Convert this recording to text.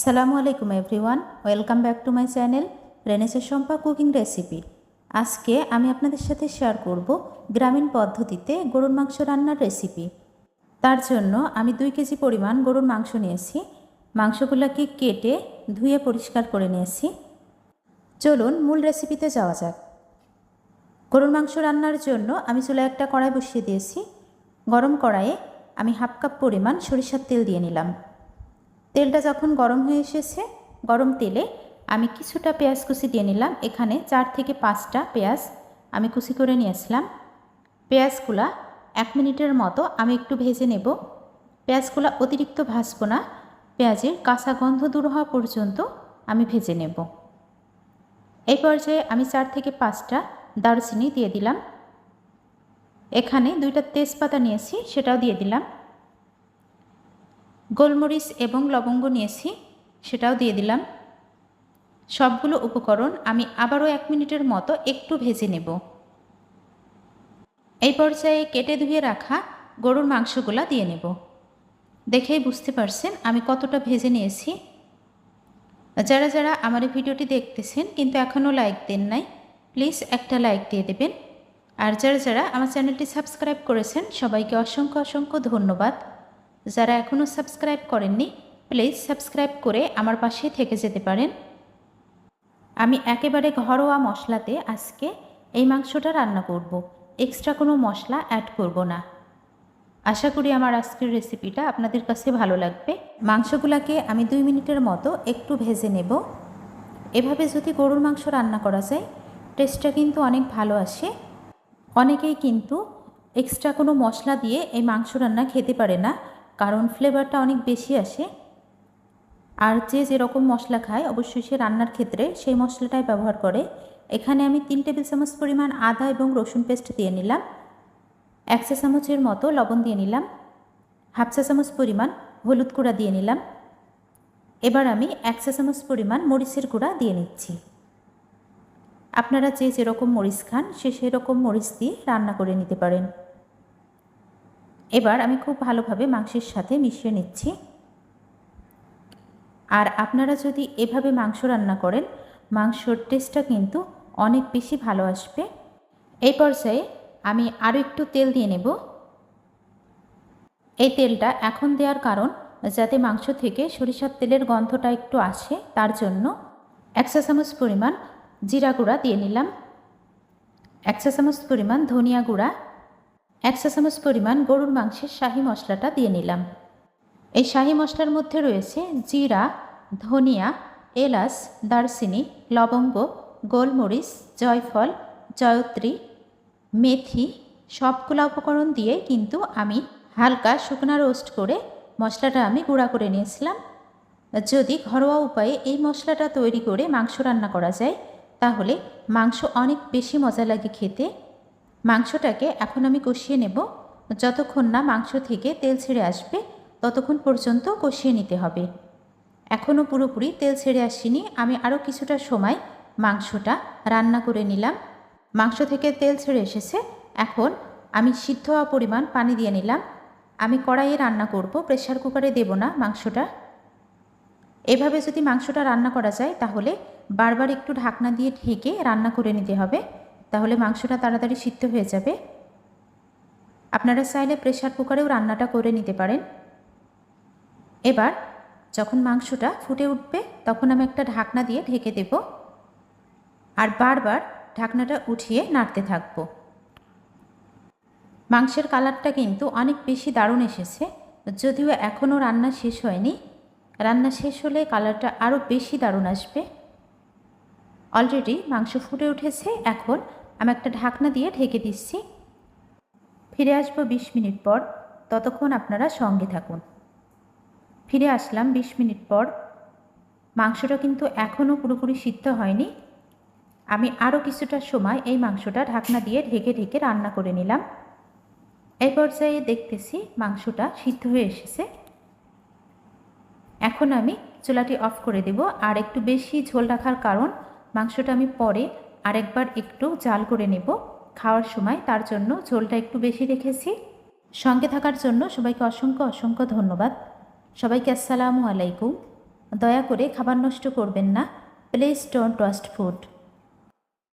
আসসালামু আলাইকুম everyone, welcome back to my channel রেনেসে Sampa cooking recipe. আজকে আমি আপনাদের সাথে শেয়ার করব গ্রামীণ পদ্ধতিতে গরুর মাংস রান্নার রেসিপি। তার জন্য আমি দুই কেজি পরিমাণ গরুর মাংস নিয়েছি। মাংসগুলোকে কেটে ধুয়ে পরিষ্কার করে নিয়েছি। চলুন মূল রেসিপিতে যাওয়া যাক। গরুর মাংস রান্নার জন্য আমি চুলায় একটা কড়াই বসিয়ে দিয়েছি। গরম কড়াইয়ে আমি হাফ কাপ পরিমাণ সরিষার তেল দিয়ে নিলাম। তেলটা যখন গরম হয়ে এসেছে, গরম তেলে আমি কিছুটা পেঁয়াজ কুচি দিয়ে নিলাম। এখানে চার থেকে পাঁচটা পেঁয়াজ আমি কুচি করে নিয়েছিলাম পেঁয়াজগুলা এক মিনিটের মতো আমি একটু ভেজে নেব। পেঁয়াজগুলা অতিরিক্ত ভাজবো না। পেঁয়াজের কাঁচা গন্ধ দূর হওয়া পর্যন্ত আমি ভেজে নেব। এই পর্যায়ে আমি চার থেকে পাঁচটা দারচিনি দিয়ে দিলাম। এখানে দুইটা তেজপাতা নিয়েছি, সেটাও দিয়ে দিলাম। গোলমরিচ এবং লবঙ্গ নিয়েছি, সেটাও দিয়ে দিলাম। সবগুলো উপকরণ আমি আবারও এক মিনিটের মতো একটু ভেজে নেব। এই পর্যায়ে কেটে ধুয়ে রাখা গরুর মাংসগুলা দিয়ে নেব। দেখেই বুঝতে পারছেন আমি কতটা ভেজে নিয়েছি। যারা যারা আমার এই ভিডিওটি দেখতেছেন কিন্তু এখনও লাইক দেন নাই, প্লিজ একটা লাইক দিয়ে দেবেন। আর যারা যারা আমার চ্যানেলটি সাবস্ক্রাইব করেছেন, সবাইকে অসংখ্য অসংখ্য ধন্যবাদ। যারা এখনও সাবস্ক্রাইব করেননি প্লিজ সাবস্ক্রাইব করে আমার পাশে থেকে যেতে পারেন। আমি একেবারে ঘরোয়া মশলাতে আজকে এই মাংসটা রান্না করব। এক্সট্রা কোনো মশলা অ্যাড করব না। আশা করি আমার আজকের রেসিপিটা আপনাদের কাছে ভালো লাগবে। মাংসগুলোকে আমি দুই মিনিটের মতো একটু ভেজে নেব। এভাবে যদি গরুর মাংস রান্না করা যায় টেস্টটা কিন্তু অনেক ভালো আসে। অনেকেই কিন্তু এক্সট্রা কোনো মশলা দিয়ে এই মাংস রান্না খেতে পারে না। কারণ ফ্লেভারটা অনেক বেশি আসে। আর যে যেরকম মশলা খায়, অবশ্যই সে রান্নার ক্ষেত্রে সেই মশলাটাই ব্যবহার করে। এখানে আমি তিন টেবিল চামচ পরিমাণ আদা এবং রসুন পেস্ট দিয়ে নিলাম। এক চা চামচের মতো লবণ দিয়ে নিলাম। হাফ চা চামচ পরিমাণ হলুদ গুঁড়া দিয়ে নিলাম। এবার আমি এক চা চামচ পরিমাণ মরিচের গুঁড়া দিয়ে নিচ্ছি। আপনারা যে যেরকম মরিচ খান, সে সেরকম মরিচ দিয়ে রান্না করে নিতে পারেন। এবার আমি খুব ভালোভাবে মাংসের সাথে মিশিয়ে নিচ্ছি। আর আপনারা যদি এভাবে মাংস রান্না করেন, মাংসর টেস্টটা কিন্তু অনেক বেশি ভালো আসবে। এই পর্যায়ে আমি আরও একটু তেল দিয়ে নেব। এই তেলটা এখন দেওয়ার কারণ যাতে মাংস থেকে সরিষার তেলের গন্ধটা একটু আসে, তার জন্য এক চা চামচ পরিমাণ জিরা গুঁড়া দিয়ে নিলাম। এক চা চামচ পরিমাণ ধনিয়া গুঁড়া এক চা চামচ পরিমাণ গরুর মাংসের শাহি মশলাটা দিয়ে নিলাম। এই শাহি মশলার মধ্যে রয়েছে জিরা, ধনিয়া, এলাচ, দারচিনি, লবঙ্গ, গোলমরিচ, জয়ফল, জয়ত্রী, মেথি, সবগুলা উপকরণ দিয়ে কিন্তু আমি হালকা শুকনা রোস্ট করে মশলাটা আমি গুঁড়া করে নিয়েছিলাম। যদি ঘরোয়া উপায়ে এই মশলাটা তৈরি করে মাংস রান্না করা যায়, তাহলে মাংস অনেক বেশি মজা লাগে খেতে। মাংসটাকে এখন আমি কষিয়ে নেব। যতক্ষণ না মাংস থেকে তেল ছেড়ে আসবে, ততক্ষণ পর্যন্ত কষিয়ে নিতে হবে। এখনও পুরোপুরি তেল ছেড়ে আসিনি। আমি আরও কিছুটা সময় মাংসটা রান্না করে নিলাম। মাংস থেকে তেল ছেড়ে এসেছে। এখন আমি সিদ্ধ হওয়া পরিমাণ পানি দিয়ে নিলাম। আমি কড়াইয়ে রান্না করব। প্রেশার কুকারে দেব না মাংসটা। এভাবে যদি মাংসটা রান্না করা যায়, তাহলে বারবার একটু ঢাকনা দিয়ে ঢেকে রান্না করে নিতে হবে। তাহলে মাংসটা তাড়াতাড়ি সিদ্ধ হয়ে যাবে। আপনারা চাইলে প্রেশার কুকারেও রান্নাটা করে নিতে পারেন। এবার যখন মাংসটা ফুটে উঠবে, তখন আমি একটা ঢাকনা দিয়ে ঢেকে দেব। আর বারবার ঢাকনাটা উঠিয়ে নাড়তে থাকব। মাংসের কালারটা কিন্তু অনেক বেশি দারুণ এসেছে। যদিও এখনও রান্না শেষ হয়নি। রান্না শেষ হলে কালারটা আরও বেশি দারুণ আসবে। অলরেডি মাংস ফুটে উঠেছে, এখন আমি একটা ঢাকনা দিয়ে ঢেকে দিচ্ছি। ফিরে আসব বিশ মিনিট পর। ততক্ষণ আপনারা সঙ্গে থাকুন। ফিরে আসলাম বিশ মিনিট পর। মাংসটা কিন্তু এখনও পুরোপুরি সিদ্ধ হয়নি। আমি আরও কিছুটা সময় এই মাংসটা ঢাকনা দিয়ে ঢেকে ঢেকে রান্না করে নিলাম। এই পর্যায়ে দেখতেছি মাংসটা সিদ্ধ হয়ে এসেছে। এখন আমি চুলাটি অফ করে দেব। আর একটু বেশি ঝোল রাখার কারণ মাংসটা আমি পরে আরেকবার একটু জাল করে নেব। খাওয়ার সময় তার জন্য ঝোলটা একটু বেশি রেখেছি। সঙ্গে থাকার জন্য সবাইকে অসংখ্য অসংখ্য ধন্যবাদ। সবাইকে আসসালামু আলাইকুম। দয়া করে খাবার নষ্ট করবেন না। Please don't waste food.